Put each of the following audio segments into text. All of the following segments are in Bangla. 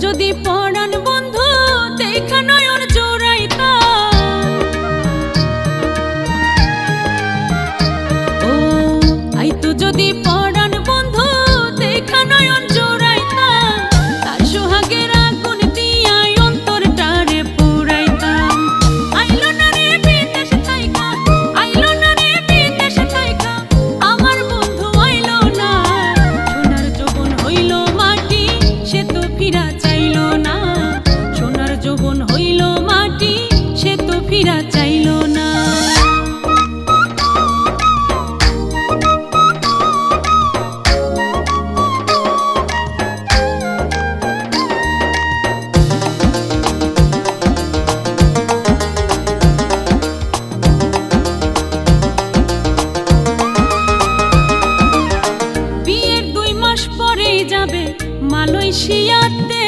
যদি পর ফিরা চাইল না। মালয়েশিয়াতে।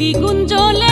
দ্বিগুণ জলে